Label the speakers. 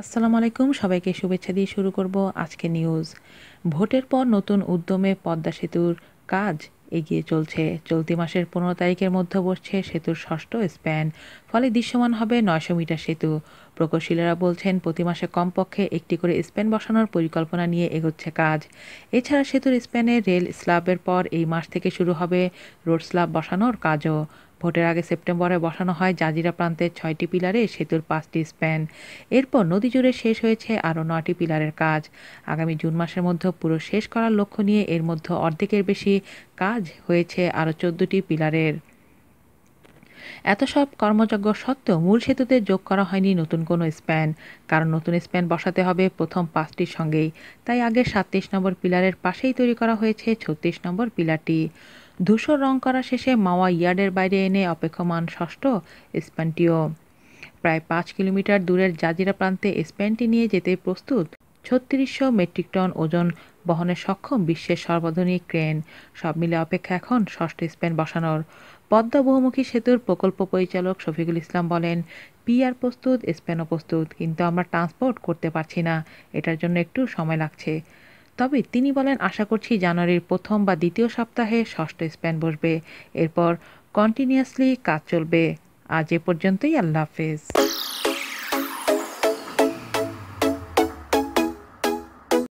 Speaker 1: আসসালামু আলাইকুম, সবাইকে শুভেচ্ছা দিয়ে শুরু করব আজকে নিউজ ভোটের পর নতুন উদ্যমে পদ্মা সেতুর কাজ এগিয়ে চলছে। চলতি মাসের পনেরো তারিখের মধ্যে বসছে সেতুর ষষ্ঠ স্প্যান ফলে দৃশ্যমান হবে নয়শো মিটার সেতু। প্রকৌশলীরা বলছেন, প্রতি মাসে কমপক্ষে একটি করে স্প্যান বসানোর পরিকল্পনা নিয়ে এগোচ্ছে কাজ। এছাড়া সেতুর স্প্যানে রেল স্ল্যাবের পর এই মাস থেকে শুরু হবে রোড স্ল্যাব বসানোর কাজও। ভোটের আগে সেপ্টেম্বরে বসানো হয় জাজিরা প্রান্তের ছয়টি পিলারে সেতুর পাঁচটি স্প্যান। এরপর নদী জুড়ে শেষ হয়েছে আরও নয়টি পিলারের কাজ। আগামী জুন মাসের মধ্যে পুরো শেষ করার লক্ষ্য নিয়ে এর মধ্যে অর্ধেকের বেশি কাজ হয়েছে আরও চোদ্দটি পিলারের। এত সব কর্মযজ্ঞ সত্ত্বেও মূল সেতুতে যোগ করা হয়নি নতুন কোনো স্প্যান। কারণ নতুন স্প্যান বসাতে হবে প্রথম পাঁচটির সঙ্গেই। তাই আগে সাতত্রিশ নম্বর পিলারের পাশেই তৈরি করা হয়েছে ছত্রিশ নম্বর পিলারটি। ধূসর রং করা শেষে মাওয়া ইয়ার্ডের বাইরে এনে অপেক্ষমান ষষ্ঠ স্প্যানটিও প্রায় পাঁচ কিলোমিটার দূরের জাজিরা প্রান্তে স্প্যানটি নিয়ে যেতে প্রস্তুত ছত্রিশশো মেট্রিক টন ওজন বহনে সক্ষম বিশ্বের সর্বাধুনিক ক্রেন। সব মিলে অপেক্ষা এখন ষষ্ঠ স্প্যান বসানোর। পদ্মা বহুমুখী সেতুর প্রকল্প পরিচালক শফিকুল ইসলাম বলেন, পিআর প্রস্তুত স্প্যানও প্রস্তুত, কিন্তু আমরা ট্রান্সপোর্ট করতে পারছি না। এটার জন্য একটু সময় লাগছে। তবে তিনি বলেন, আশা করছি জানুয়ারির প্রথম বা দ্বিতীয় সপ্তাহে ষষ্ঠ স্প্যান বসবে। এরপর কন্টিনিউয়াসলি কাজ চলবে। আজ এ পর্যন্তই, আল্লাহ হাফেজ।